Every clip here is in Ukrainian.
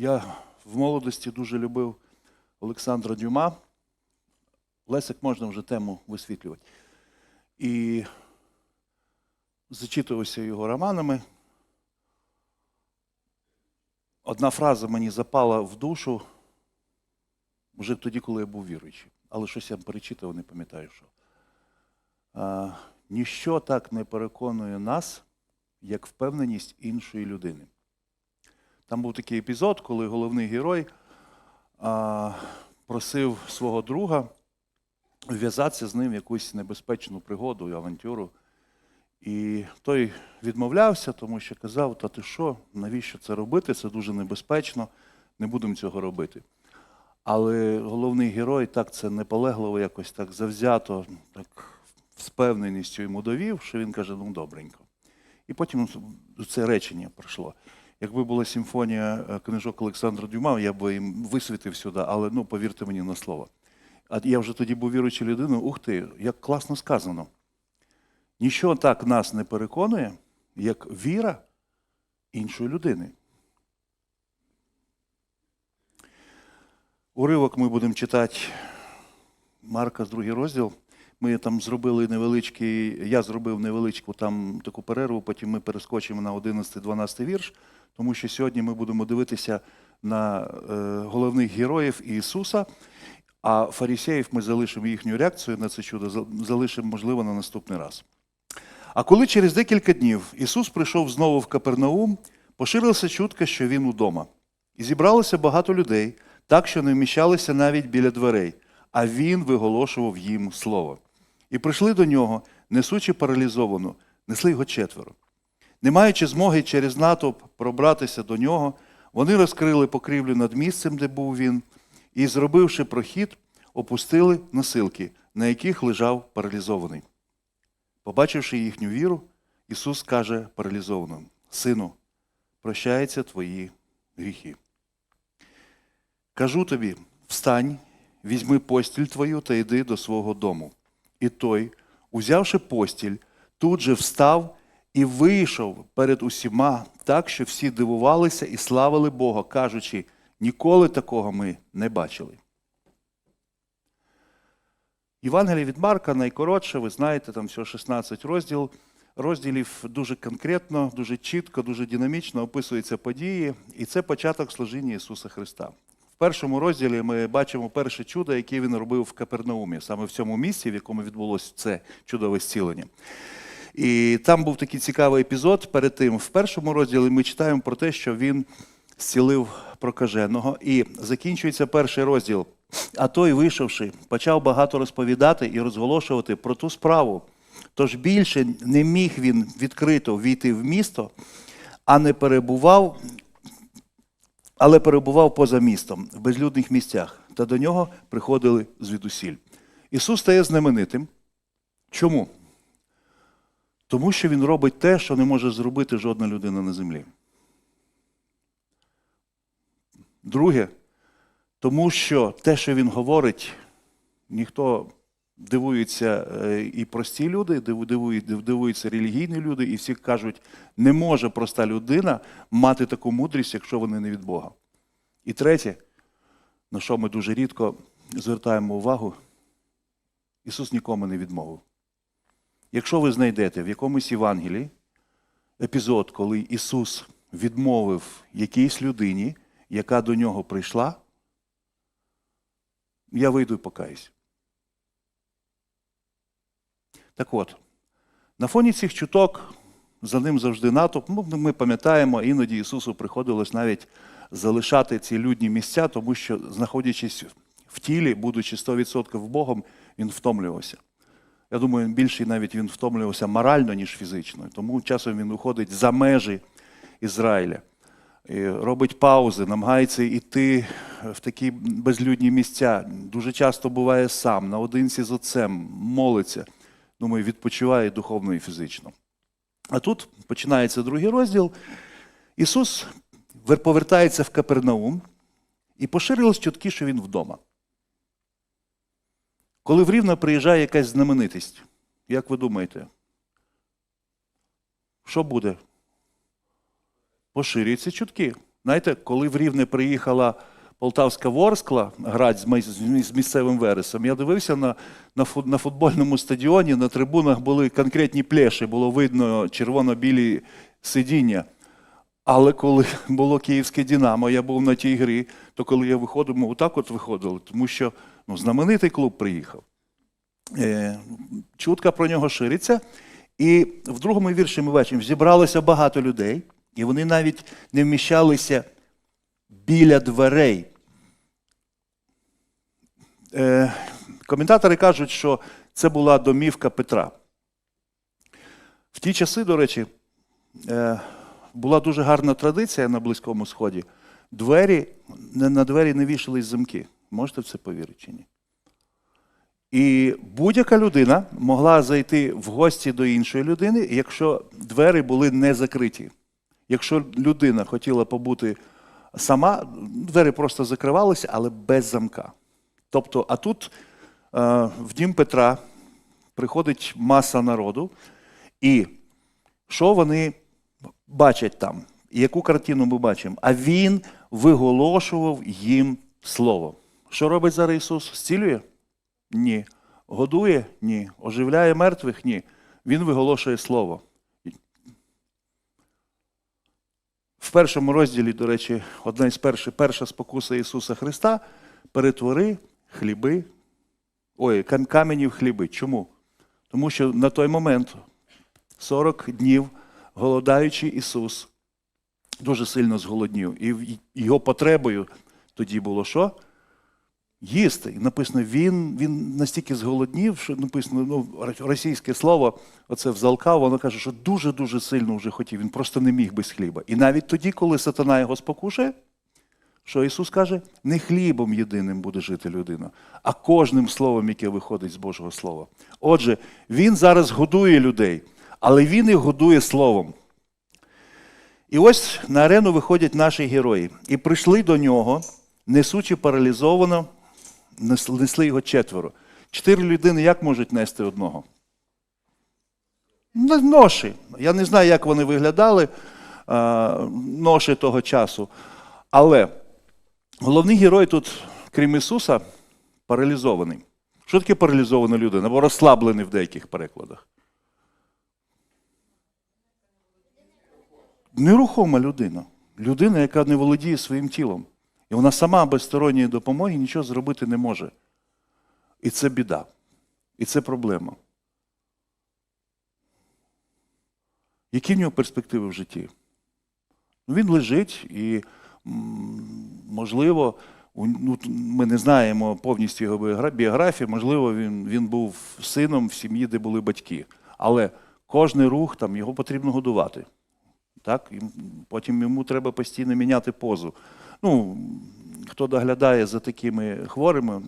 Я в молодості дуже любив Олександра Дюма. Лесик можна вже тему висвітлювати. І зачитувався його романами. Одна фраза мені запала в душу вже тоді, коли я був віруючий. Але щось я перечитав, не пам'ятаю, що. Ніщо так не переконує нас, як впевненість іншої людини. Там був такий епізод, коли головний герой а, просив свого друга вв'язатися з ним в якусь небезпечну пригоду і авантюру. І той відмовлявся, тому що казав: Та ти що, навіщо це робити? Це дуже небезпечно, не будемо цього робити. Але головний герой так це неполегливо, якось так завзято, так з впевненістю йому довів, що він каже: ну добренько. І потім це речення пройшло. Якби була симфонія е, книжок Олександра Дюма, я б їм висвітив сюди, але ну, повірте мені на слово. А я вже тоді був віруючою людиною, ух ти, як класно сказано. Ніщо так нас не переконує, як віра іншої людини. Уривок ми будемо читати Марка з другий розділ. Ми там зробили невеличкий, я зробив невеличку там таку перерву, потім ми перескочимо на 11-12 вірш, тому що сьогодні ми будемо дивитися на е, головних героїв Ісуса, а фарисеїв ми залишимо їхню реакцію на це чудо, залишимо, можливо, на наступний раз. А коли через декілька днів Ісус прийшов знову в Капернаум, поширилася чутка, що він удома. І зібралося багато людей, так що не вміщалися навіть біля дверей, а він виголошував їм слово. І прийшли до нього, несучи паралізовану, несли його четверо. Не маючи змоги через натовп пробратися до нього, вони розкрили покрівлю над місцем, де був він, і, зробивши прохід, опустили носилки, на яких лежав паралізований. Побачивши їхню віру, Ісус каже паралізованому: Сину, прощаються твої гріхи. Кажу тобі: встань, візьми постіль твою та йди до свого дому. І той, узявши постіль, тут же встав і вийшов перед усіма, так, що всі дивувалися і славили Бога, кажучи, ніколи такого ми не бачили. Євангеліє від Марка найкоротше, ви знаєте, там всього 16 розділ. Розділів дуже конкретно, дуже чітко, дуже динамічно описуються події, і це початок служіння Ісуса Христа. Першому розділі ми бачимо перше чудо, яке він робив в Капернаумі, саме в цьому місці, в якому відбулося це чудове зцілення. І там був такий цікавий епізод. Перед тим, в першому розділі ми читаємо про те, що він зцілив прокаженого. І закінчується перший розділ. А той, вийшовши, почав багато розповідати і розголошувати про ту справу. Тож більше не міг він відкрито війти в місто, а не перебував, але перебував поза містом, в безлюдних місцях, та до нього приходили звідусіль. Ісус стає знаменитим. Чому? Тому що Він робить те, що не може зробити жодна людина на землі. Друге, тому що те, що він говорить, ніхто дивується е, і прості люди, диву- дивують- див- дивуються релігійні люди, і всі кажуть, не може проста людина мати таку мудрість, якщо вони не від Бога. І третє, на що ми дуже рідко звертаємо увагу, Ісус нікому не відмовив. Якщо ви знайдете в якомусь Євангелії епізод, коли Ісус відмовив якійсь людині, яка до нього прийшла, я вийду і покаюсь. Так от, на фоні цих чуток за ним завжди натовп. Ну, ми пам'ятаємо, іноді Ісусу приходилось навіть залишати ці людні місця, тому що, знаходячись в тілі, будучи 100% Богом, він втомлювався. Я думаю, більше навіть він втомлювався морально, ніж фізично. Тому часом він виходить за межі Ізраїля, і робить паузи, намагається йти в такі безлюдні місця. Дуже часто буває сам, наодинці з отцем, молиться. Думаю, відпочиває духовно і фізично. А тут починається другий розділ. Ісус повертається в Капернаум і поширились чутки, що він вдома. Коли в Рівне приїжджає якась знаменитість, як ви думаєте, що буде? Поширюються чутки. Знаєте, коли в Рівне приїхала Полтавська Ворскла грати з місцевим вересом, я дивився на, на, фут- на футбольному стадіоні, на трибунах були конкретні плеші, було видно червоно-білі сидіння. Але коли було київське Динамо, я був на тій грі, то коли я виходив, ми отак от виходили, тому що ну, знаменитий клуб приїхав. Е, чутка про нього шириться. І в другому вірші ми бачимо, зібралося багато людей, і вони навіть не вміщалися біля дверей. Е, коментатори кажуть, що це була домівка Петра. В ті часи, до речі, е, була дуже гарна традиція на Близькому Сході. Двері, на двері не вішались замки. Можете в це повірити чи ні? І будь-яка людина могла зайти в гості до іншої людини, якщо двері були не закриті. Якщо людина хотіла побути сама, двері просто закривалися, але без замка. Тобто, а тут е, в дім Петра приходить маса народу, і що вони бачать там? Яку картину ми бачимо? А він виголошував їм слово. Що робить зараз Ісус? Зцілює? Ні. Годує? Ні. Оживляє мертвих? Ні. Він виголошує слово. В першому розділі, до речі, одна із перших, перша спокуса Ісуса Христа перетвори хліби, ой, камені в хліби. Чому? Тому що на той момент, 40 днів, голодаючий Ісус дуже сильно зголоднів. І його потребою тоді було що? Їсти. І написано, він, він настільки зголоднів, що написано, ну, російське слово, оце взалкав, воно каже, що дуже-дуже сильно вже хотів. Він просто не міг без хліба. І навіть тоді, коли сатана його спокушає, що Ісус каже, не хлібом єдиним буде жити людина, а кожним словом, яке виходить з Божого Слова. Отже, Він зараз годує людей, але Він їх годує словом. І ось на арену виходять наші герої. І прийшли до нього, несучи паралізовано, несли його четверо. Чотири людини як можуть нести одного? Ну, Ноші. Я не знаю, як вони виглядали, ноші того часу. Але головний герой тут, крім Ісуса, паралізований. Що таке паралізована людина? Або розслаблений в деяких перекладах. Нерухома людина. Людина, яка не володіє своїм тілом. І вона сама без сторонньої допомоги нічого зробити не може. І це біда. І це проблема. Які в нього перспективи в житті? Ну, він лежить і, можливо, ну, ми не знаємо повністю його біографії, можливо, він, він був сином в сім'ї, де були батьки. Але кожний рух там його потрібно годувати. Так? Потім йому треба постійно міняти позу. Ну, хто доглядає за такими хворими,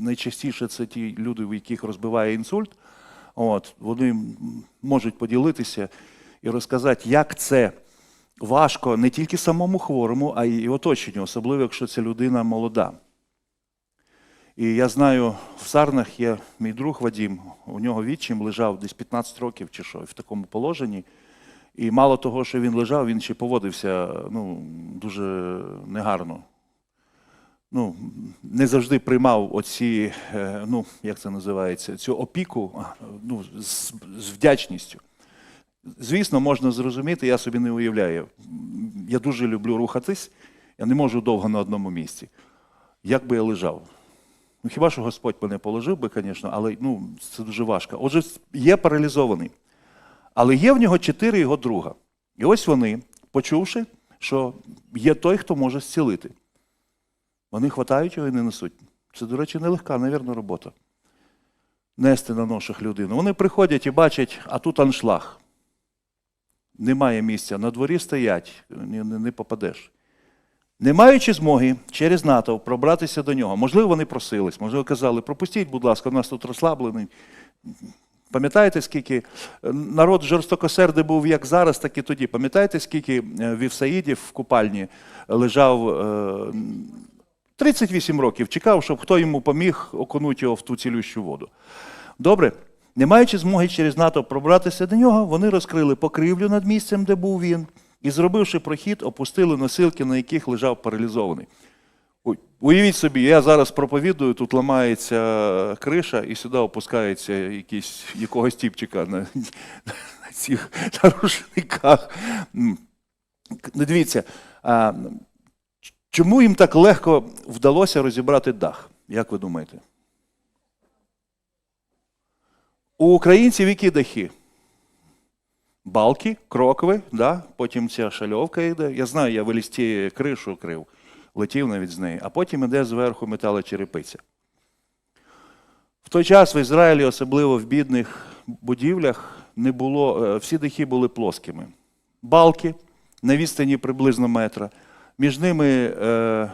найчастіше це ті люди, у яких розбиває інсульт. От, вони можуть поділитися і розказати, як це важко не тільки самому хворому, а й оточенню, особливо якщо ця людина молода. І я знаю, в Сарнах є мій друг Вадім, у нього відчим лежав десь 15 років чи що, в такому положенні. І мало того, що він лежав, він ще поводився ну, дуже негарно. Ну, не завжди приймав оці, е, ну, як це називається, цю опіку ну, з, з вдячністю. Звісно, можна зрозуміти, я собі не уявляю. Я дуже люблю рухатись, я не можу довго на одному місці. Як би я лежав? Ну, хіба що Господь мене положив би, звісно, але ну, це дуже важко. Отже, є паралізований. Але є в нього чотири його друга. І ось вони, почувши, що є той, хто може зцілити. Вони хватають його і не несуть. Це, до речі, нелегка, навірно, робота. Нести на ношах людину. Вони приходять і бачать, а тут аншлаг. Немає місця. На дворі стоять, не, не, не попадеш. Не маючи змоги через натовп пробратися до нього, можливо, вони просились, можливо, казали, пропустіть, будь ласка, у нас тут розслаблений. Пам'ятаєте, скільки е, народ жорстокосердий був як зараз, так і тоді. Пам'ятаєте, скільки е, вівсаїдів в купальні лежав е, 38 років, чекав, щоб хто йому поміг окунути його в ту цілющу воду. Добре, не маючи змоги через НАТО пробратися до нього, вони розкрили покрівлю над місцем, де був він, і, зробивши прохід, опустили носилки, на яких лежав паралізований. Уявіть собі, я зараз проповідую, тут ламається криша, і сюди опускається якийсь, якогось тіпчика на, на цих нарушниках. Ну, Дивіться, а, чому їм так легко вдалося розібрати дах? Як ви думаєте? У українців які дахи? Балки, крокові, да? потім ця шальовка йде. Я знаю, я в листі кришу крив, летів навіть з неї, а потім йде зверху металочерепиця. В той час в Ізраїлі, особливо в бідних будівлях, не було, е, всі дахи були плоскими. Балки на відстані приблизно метра. Між ними е,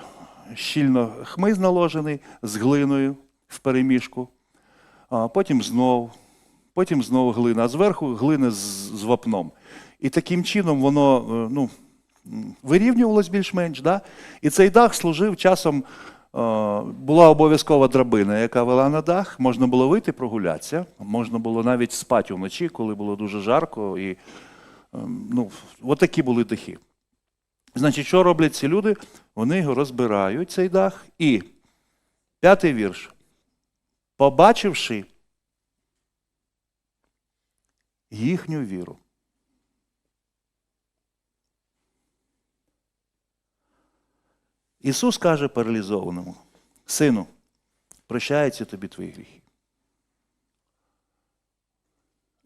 щільно хмиз наложений з глиною в переміжку, а потім знов, потім знову глина, а зверху глина з, з вапном. І таким чином воно е, ну, вирівнювалось більш-менш. Да? І цей дах служив часом. е, Була обов'язкова драбина, яка вела на дах. Можна було вийти прогулятися, можна було навіть спати вночі, коли було дуже жарко. І, ем, ну, от такі були дахи. Значить, що роблять ці люди? Вони його розбирають, цей дах. І п'ятий вірш. Побачивши їхню віру. Ісус каже паралізованому: Сину, прощаються тобі твої гріхи.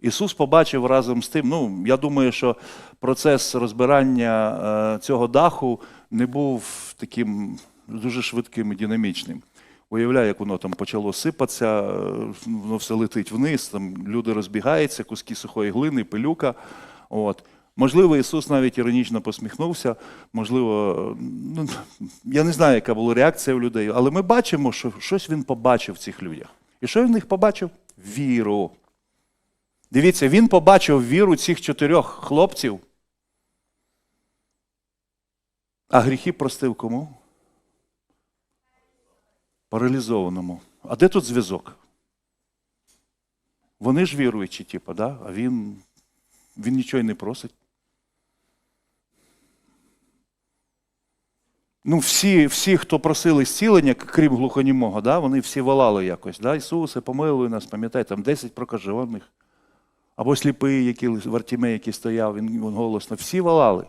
Ісус побачив разом з тим, ну, я думаю, що процес розбирання е, цього даху не був таким дуже швидким і динамічним. Уявляю, як воно там почало сипатися, е, воно все летить вниз, там люди розбігаються, куски сухої глини, пилюка. От. Можливо, Ісус навіть іронічно посміхнувся, можливо, ну, я не знаю, яка була реакція у людей, але ми бачимо, що щось він побачив в цих людях. І що він в них побачив? Віру. Дивіться, він побачив віру цих чотирьох хлопців, а гріхи простив кому? Паралізованому. А де тут зв'язок? Вони ж віруючі, типу, да? а він, він нічого й не просить. Ну, всі, всі, хто просили зцілення, крім глухонімого, да, вони всі волали якось. Да? Ісусе, помилуй нас, пам'ятаєте, там 10 прокажених. Або сліпий, який Вартімей, який стояв, він, він голосно. Всі волали.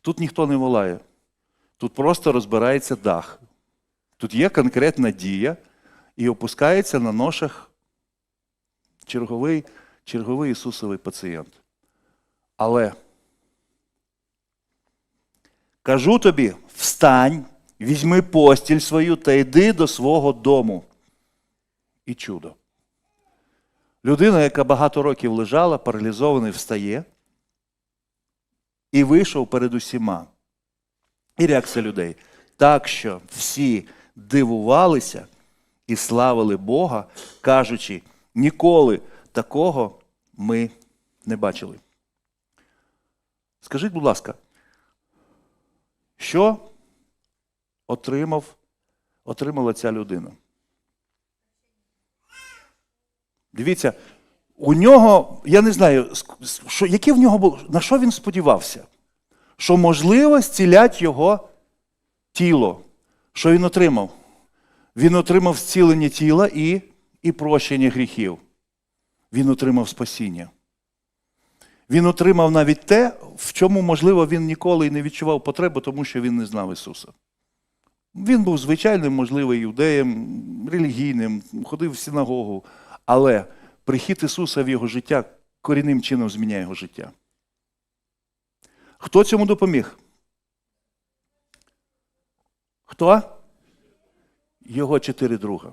Тут ніхто не волає. Тут просто розбирається дах. Тут є конкретна дія і опускається на ношах черговий, черговий Ісусовий пацієнт. Але кажу тобі: встань, візьми постіль свою та йди до свого дому. І чудо. Людина, яка багато років лежала, паралізований, встає і вийшов перед усіма. І реакція людей. Так що всі дивувалися і славили Бога, кажучи, ніколи такого ми не бачили. Скажіть, будь ласка, що отримав, отримала ця людина? Дивіться, у нього, я не знаю, що, яке в нього було, на що він сподівався? Що можливо зцілять його тіло. Що він отримав? Він отримав зцілення тіла і, і прощення гріхів. Він отримав спасіння. Він отримав навіть те, в чому, можливо, він ніколи і не відчував потреби, тому що він не знав Ісуса. Він був звичайним, можливо, юдеєм, релігійним, ходив в синагогу. Але прихід Ісуса в його життя корінним чином зміняє його життя. Хто цьому допоміг? Хто? Його чотири друга.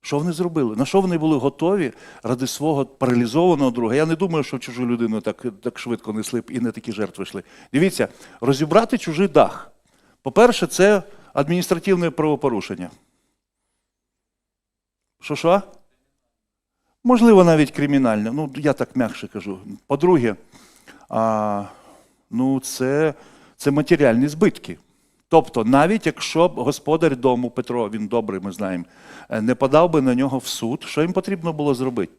Що вони зробили? На що вони були готові ради свого паралізованого друга? Я не думаю, що чужу людину так, так швидко несли б і не такі жертви йшли. Дивіться, розібрати чужий дах. По-перше, це адміністративне правопорушення. Що що? Можливо, навіть кримінальне. Ну, я так м'якше кажу. По-друге, ну, це, це матеріальні збитки. Тобто, навіть якщо б господар дому Петро, він добрий, ми знаємо, е, не подав би на нього в суд, що їм потрібно було зробити?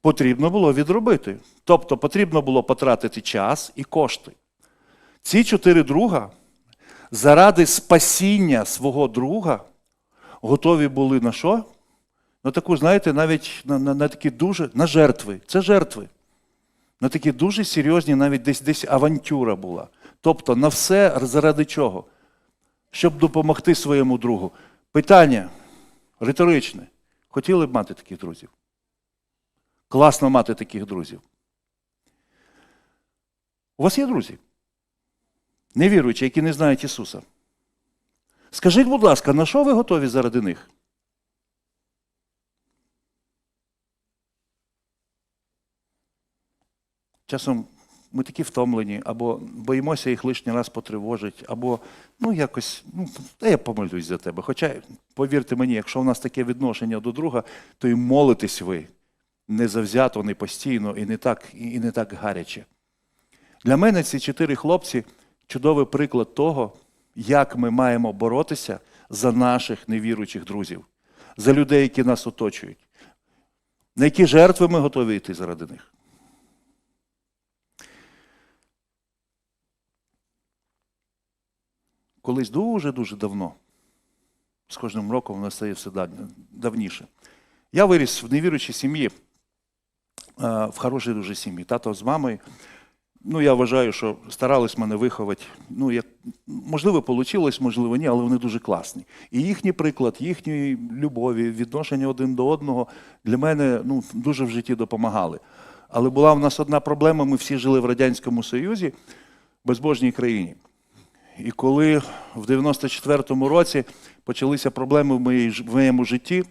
потрібно було відробити. Тобто потрібно було потратити час і кошти. Ці чотири друга заради спасіння свого друга готові були на що? На таку, знаєте, навіть на, на, на такі дуже на жертви. Це жертви. На такі дуже серйозні, навіть десь десь авантюра була. Тобто на все заради чого? Щоб допомогти своєму другу. Питання риторичне. Хотіли б мати таких друзів? Класно мати таких друзів. У вас є друзі? Невіруючі, які не знають Ісуса. Скажіть, будь ласка, на що ви готові заради них? Часом ми такі втомлені, або боїмося їх лишній раз потривожити, або ну якось, ну, та я помолюсь за тебе. Хоча, повірте мені, якщо у нас таке відношення до друга, то і молитесь ви не завзято, не постійно і не так, і не так гаряче. Для мене ці чотири хлопці чудовий приклад того, як ми маємо боротися за наших невіруючих друзів, за людей, які нас оточують. На які жертви ми готові йти заради них. Колись дуже-дуже давно, з кожним роком воно стає все давніше. Я виріс в невіруючій сім'ї, е, в хорошій дуже сім'ї. Тато з мамою. Ну, я вважаю, що старались мене виховати. Ну, як, можливо, вийшло, можливо, ні, але вони дуже класні. І їхній приклад, їхньої любові, відношення один до одного для мене ну, дуже в житті допомагали. Але була в нас одна проблема: ми всі жили в Радянському Союзі, безбожній країні. І коли в 94-му році почалися проблеми в, моєму житті,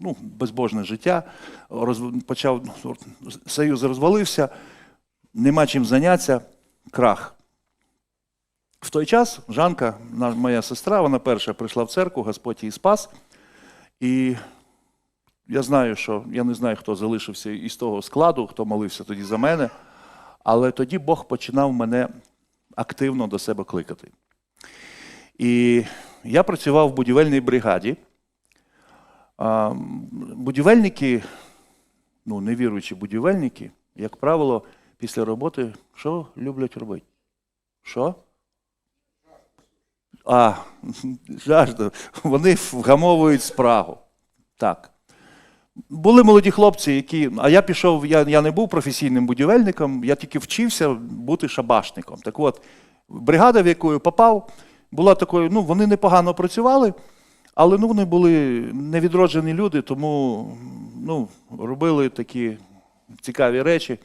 ну, безбожне життя, роз, почав, ну, союз розвалився, нема чим зайнятися, крах. В той час Жанка, моя сестра, вона перша прийшла в церкву, Господь її спас. І я знаю, що я не знаю, хто залишився із того складу, хто молився тоді за мене, але тоді Бог починав мене активно до себе кликати. І я працював в будівельній бригаді. Будівельники, ну, невіруючі будівельники, як правило, після роботи що люблять робити? Що? А, жажду. Вони вгамовують спрагу. Так. Були молоді хлопці, які. А я пішов, я, я не був професійним будівельником, я тільки вчився бути шабашником. Так от, бригада, в яку попав, була такою, ну, вони непогано працювали, але ну, вони були невідроджені люди, тому ну, робили такі цікаві речі.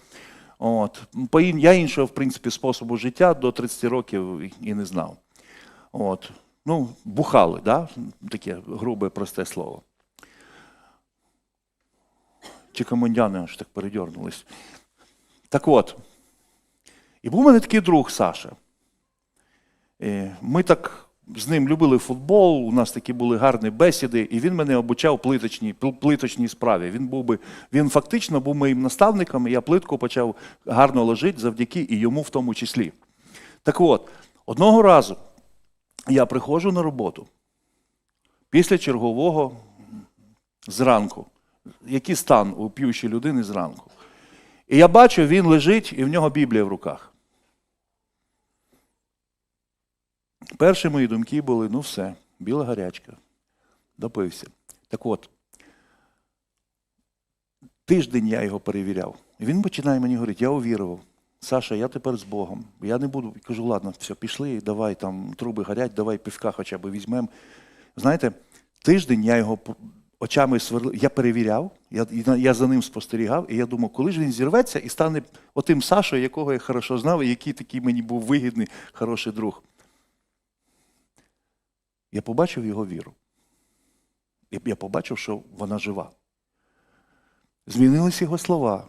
От. Я іншого, в принципі, способу життя до 30 років і не знав. От. Ну, бухали, да? таке грубе, просте слово. Чи комундяни аж так передьорнулись. Так от. І був у мене такий друг Саша. Е, Ми так з ним любили футбол, у нас такі були гарні бесіди, і він мене обучав плиточній, плиточній справі. Він був би, він фактично був моїм наставником, і я плитку почав гарно ложити завдяки і йому в тому числі. Так от, одного разу я приходжу на роботу після чергового зранку. Який стан у п'ющої людини зранку? І я бачу, він лежить, і в нього Біблія в руках. Перші мої думки були: ну все, біла гарячка, допився. Так от, тиждень я його перевіряв. І він починає мені говорити, я увірував. Саша, я тепер з Богом. Я не буду. Кажу, ладно, все, пішли, давай там труби горять, давай пивка хоча б візьмемо. Знаєте, тиждень я його очами сверлив, я перевіряв, я, я за ним спостерігав, і я думав, коли ж він зірветься і стане отим Сашою, якого я хорошо знав, і який такий мені був вигідний, хороший друг. Я побачив його віру. Я побачив, що вона жива. Змінились його слова.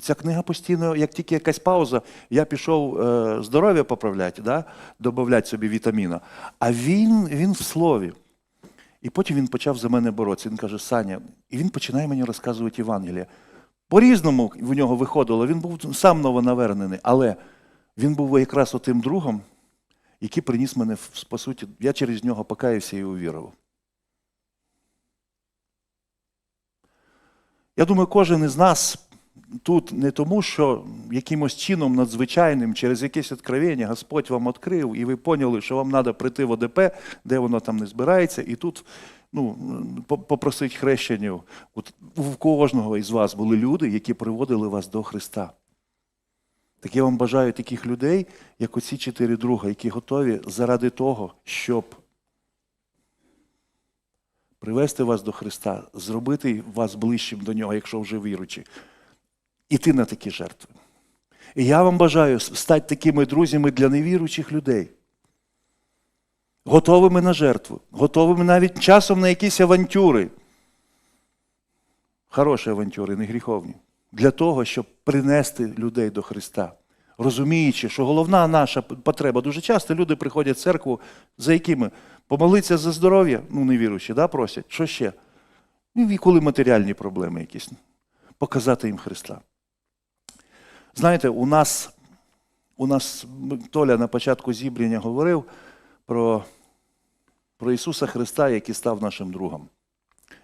Ця книга постійно, як тільки якась пауза, я пішов е, здоров'я поправляти, да? додати собі вітаміна. А він, він в слові. І потім він почав за мене боротися. Він каже, Саня, і він починає мені розказувати Євангелія. По-різному в нього виходило, він був сам новонавернений, але він був якраз отим другом, який приніс мене, по суті, я через нього покаявся і увірував. Я думаю, кожен із нас тут не тому, що якимось чином надзвичайним, через якесь откровення Господь вам відкрив, і ви поняли, що вам треба прийти в ОДП, де воно там не збирається, і тут ну, по- попросить хрещення. От у кожного із вас були люди, які приводили вас до Христа. Так я вам бажаю таких людей, як оці чотири друга, які готові заради того, щоб привести вас до Христа, зробити вас ближчим до Нього, якщо вже віруючі, іти на такі жертви. І я вам бажаю стати такими друзями для невіруючих людей. Готовими на жертву, готовими навіть часом на якісь авантюри. Хороші авантюри, не гріховні. Для того, щоб принести людей до Христа. Розуміючи, що головна наша потреба, дуже часто люди приходять в церкву, за якими? Помолитися за здоров'я, ну невіруючі, да, просять. Що ще? Ну, і коли матеріальні проблеми якісь. Показати їм Христа. Знаєте, у нас, у нас Толя на початку зібрання говорив про, про Ісуса Христа, який став нашим другом.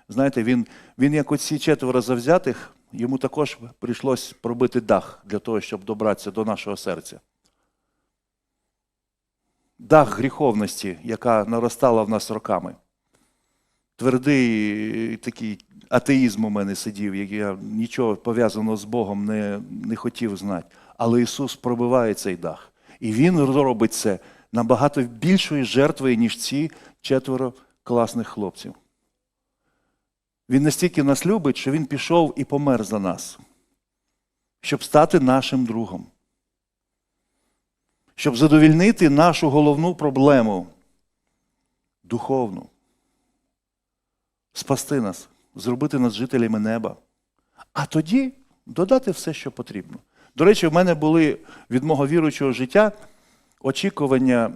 Знаєте, він, він як оці четверо завзятих, йому також прийшлось пробити дах для того, щоб добратися до нашого серця. Дах гріховності, яка наростала в нас роками. Твердий такий атеїзм у мене сидів, який я нічого пов'язаного з Богом не, не хотів знати. Але Ісус пробиває цей дах. І Він робить це набагато більшою жертвою, ніж ці четверо класних хлопців. Він настільки нас любить, що Він пішов і помер за нас, щоб стати нашим другом, щоб задовільнити нашу головну проблему духовну, спасти нас, зробити нас жителями неба, а тоді додати все, що потрібно. До речі, в мене були від мого віруючого життя очікування.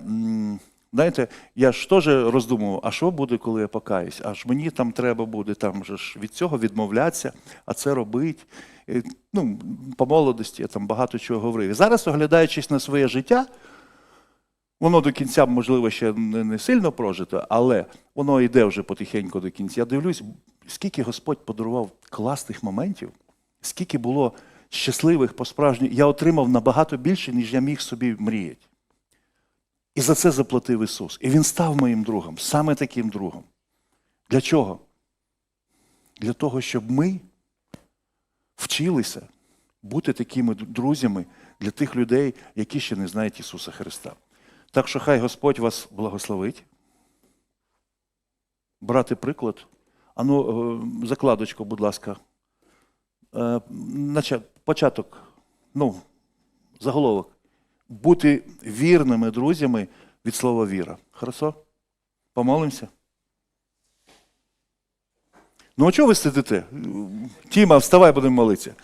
Знаєте, я ж теж роздумував, а що буде, коли я покаюсь? Аж мені там треба буде там же ж від цього відмовлятися, а це робить. Ну, по молодості я там багато чого говорив. І зараз, оглядаючись на своє життя, воно до кінця, можливо, ще не сильно прожито, але воно йде вже потихеньку до кінця. Я дивлюсь, скільки Господь подарував класних моментів, скільки було щасливих по справжньому. Я отримав набагато більше, ніж я міг собі мріяти. І за це заплатив Ісус. І Він став моїм другом, саме таким другом. Для чого? Для того, щоб ми вчилися бути такими друзями для тих людей, які ще не знають Ісуса Христа. Так що хай Господь вас благословить. Брати приклад. Ану, е, закладочку, будь ласка. Е, Початок, ну, заголовок. Бути вірними друзями від слова віра. Хорошо? Помолимося? Ну, а чого ви сидите? Тіма, вставай, будемо молитися.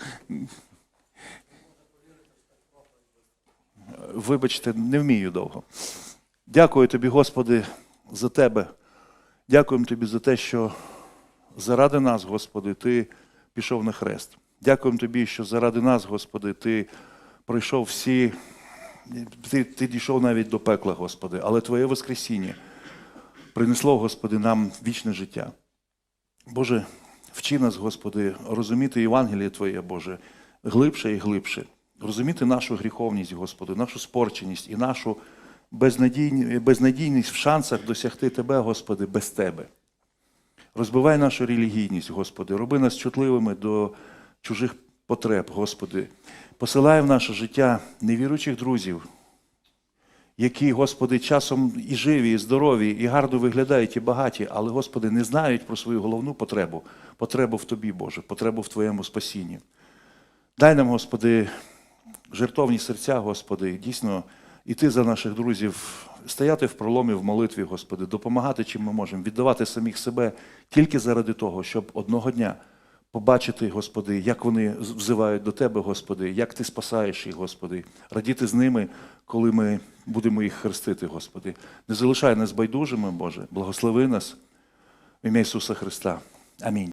Вибачте, не вмію довго. Дякую тобі, Господи, за тебе. Дякуємо тобі за те, що заради нас, Господи, Ти пішов на хрест. Дякуємо тобі, що заради нас, Господи, Ти пройшов всі. Ти, ти дійшов навіть до пекла, Господи, але Твоє Воскресіння принесло, Господи, нам вічне життя. Боже, вчи нас, Господи, розуміти Євангеліє Твоє, Боже, глибше і глибше. Розуміти нашу гріховність, Господи, нашу спорченість і нашу безнадійні- безнадійність в шансах досягти Тебе, Господи, без Тебе. Розбивай нашу релігійність, Господи, роби нас чутливими до чужих потреб, Господи. Посилай в наше життя невіруючих друзів, які, Господи, часом і живі, і здорові, і гарно виглядають, і багаті, але, Господи, не знають про свою головну потребу, потребу в Тобі, Боже, потребу в Твоєму спасінні. Дай нам, Господи, жертовні серця, Господи, дійсно іти за наших друзів, стояти в проломі в молитві, Господи, допомагати, чим ми можемо, віддавати самих себе тільки заради того, щоб одного дня побачити, Господи, як вони взивають до Тебе, Господи, як Ти спасаєш їх, Господи, радіти з ними, коли ми будемо їх хрестити, Господи. Не залишай нас байдужими, Боже, благослови нас в ім'я Ісуса Христа. Амінь.